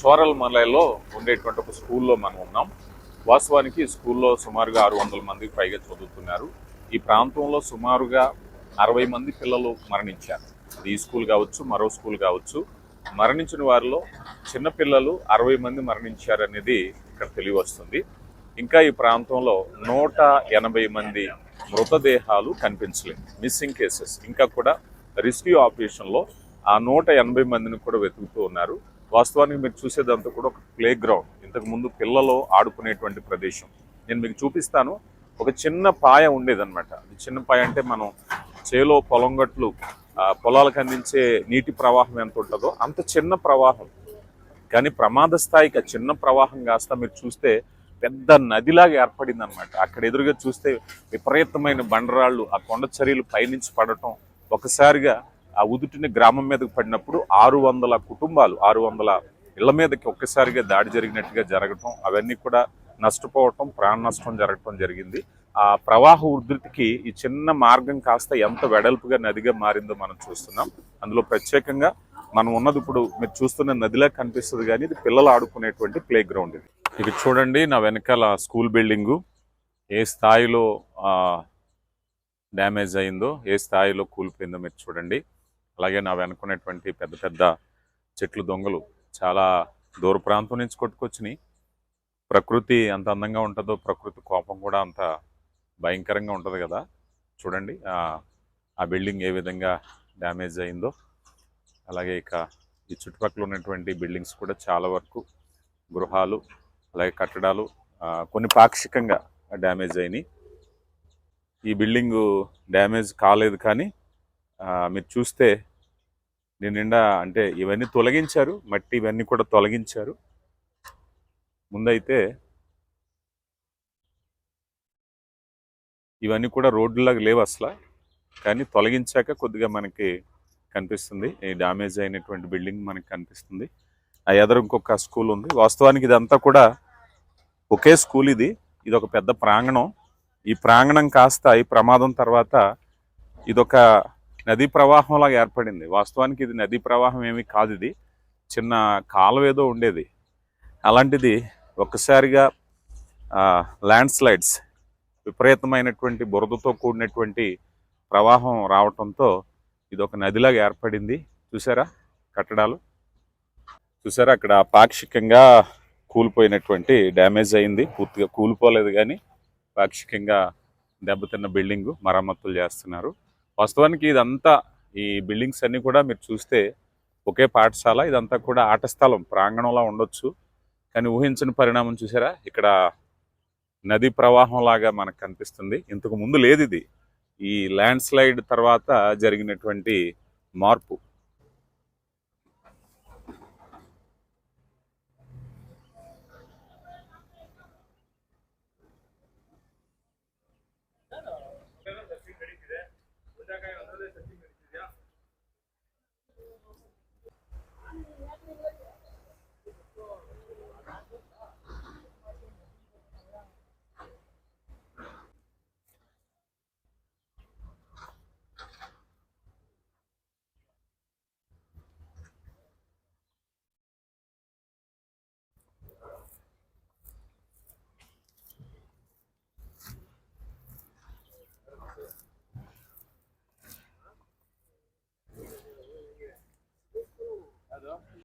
చోరల్ మలైలో ఉండేటువంటి ఒక స్కూల్లో మనం ఉన్నాం. వాస్తవానికి స్కూల్లో సుమారుగా ఆరు వందల మందికి పైగా చదువుతున్నారు. ఈ ప్రాంతంలో సుమారుగా అరవై మంది పిల్లలు మరణించారు. అది ఈ స్కూల్ కావచ్చు మరో స్కూల్ కావచ్చు. మరణించిన వారిలో చిన్నపిల్లలు అరవై మంది మరణించారు అనేది ఇక్కడ తెలియవస్తుంది. ఇంకా ఈ ప్రాంతంలో నూట ఎనభై మంది మృతదేహాలు కనిపించలేదు. మిస్సింగ్ కేసెస్ ఇంకా కూడా రెస్క్యూ ఆపరేషన్లో ఆ నూట ఎనభై మందిని కూడా వెతుకుతూ ఉన్నారు. వాస్తవానికి మీరు చూసేదంతా కూడా ఒక ప్లే గ్రౌండ్ ఇంతకుముందు పిల్లలు ఆడుకునేటువంటి ప్రదేశం. నేను మీకు చూపిస్తాను. ఒక చిన్న పాయ ఉండేదన్నమాట. అది చిన్న పాయ అంటే మనం చేలో పొలం గట్లు ఆ, పొలాలకు అందించే నీటి ప్రవాహం ఎంత ఉంటుందో అంత చిన్న ప్రవాహం. కానీ ప్రమాద స్థాయికి ఆ చిన్న ప్రవాహం కాస్త మీరు చూస్తే పెద్ద నదిలాగా ఏర్పడింది అనమాట అక్కడ ఎదురుగా చూస్తే విపరీతమైన బండరాళ్ళు ఆ కొండ చర్యలు పైనుంచి పడటం. ఒకసారిగా ఆ ఉదుటిని గ్రామం మీదకి పడినప్పుడు ఆరు వందల కుటుంబాలు ఆరు వందల ఇళ్ళ మీదకి ఒక్కసారిగా దాడి జరిగినట్టుగా జరగటం అవన్నీ కూడా నష్టపోవటం ప్రాణ నష్టం జరగటం జరిగింది. ఆ ప్రవాహ ఉధృతికి ఈ చిన్న మార్గం కాస్త ఎంత వెడల్పుగా నదిగా మారిందో మనం చూస్తున్నాం. అందులో ప్రత్యేకంగా మనం ఉన్నది ఇప్పుడు మీరు చూస్తున్న నదిలా కనిపిస్తుంది కానీ ఇది పిల్లలు ఆడుకునేటువంటి ప్లే గ్రౌండ్ ఇది. ఇది చూడండి నా వెనకాల స్కూల్ బిల్డింగు. ఏ స్థాయిలో డ్యామేజ్ అయిందో ఏ స్థాయిలో కూలిపోయిందో మీరు చూడండి. అలాగే నా వెనుకున్నటువంటి పెద్ద పెద్ద చెట్లు దొంగలు చాలా దూర ప్రాంతం నుంచి కొట్టుకొచ్చినాయి. ప్రకృతి ఎంత అందంగా ఉంటుందో ప్రకృతి కోపం కూడా అంత భయంకరంగా ఉంటుంది కదా. చూడండి ఆ బిల్డింగ్ ఏ విధంగా డ్యామేజ్ అయిందో. అలాగే ఇక ఈ చుట్టుపక్కల ఉన్నటువంటి బిల్డింగ్స్ కూడా చాలా వరకు గృహాలు అలాగే కట్టడాలు కొన్ని పాక్షికంగా డ్యామేజ్ అయినాయి. ఈ బిల్డింగ్ డ్యామేజ్ కాలేదు కానీ మీరు చూస్తే దీని నిండా అంటే ఇవన్నీ తొలగించారు మట్టి ఇవన్నీ కూడా తొలగించారు. ముందైతే ఇవన్నీ కూడా రోడ్లాగా లేవు అసలు కానీ తొలగించాక కొద్దిగా మనకి కనిపిస్తుంది. ఈ డ్యామేజ్ అయినటువంటి బిల్డింగ్ మనకి కనిపిస్తుంది. ఆ ఎదురు ఇంకొక స్కూల్ ఉంది. వాస్తవానికి ఇదంతా కూడా ఒకే స్కూల్ ఇది. ఇది ఒక పెద్ద ప్రాంగణం. ఈ ప్రాంగణం కాస్త ఈ ప్రమాదం తర్వాత ఇదొక నదీ ప్రవాహంలాగా ఏర్పడింది. వాస్తవానికి ఇది నదీ ప్రవాహం ఏమీ కాదు ఇది. చిన్న కాలువ ఏదో ఉండేది. అలాంటిది ఒక్కసారిగా ల్యాండ్ స్లైడ్స్ విపరీతమైనటువంటి బురదతో కూడినటువంటి ప్రవాహం రావటంతో ఇది ఒక నదిలాగా ఏర్పడింది. చూసారా కట్టడాలు? చూసారా అక్కడ పాక్షికంగా కూలిపోయినటువంటి డ్యామేజ్ అయింది. పూర్తిగా కూలిపోలేదు కానీ పాక్షికంగా దెబ్బతిన్న బిల్డింగ్ మరమ్మతులు చేస్తున్నారు. వాస్తవానికి ఇదంతా ఈ బిల్డింగ్స్ అన్నీ కూడా మీరు చూస్తే ఒకే పాఠశాల ఇదంతా కూడా ఆట స్థలం ప్రాంగణంలా ఉండొచ్చు. కానీ ఊహించని పరిణామం చూసారా? ఇక్కడ నది ప్రవాహం లాగా మనకు కనిపిస్తుంది. ఇంతకు ముందు లేదు ఇది ఈ ల్యాండ్ స్లైడ్ తర్వాత జరిగినటువంటి మార్పు.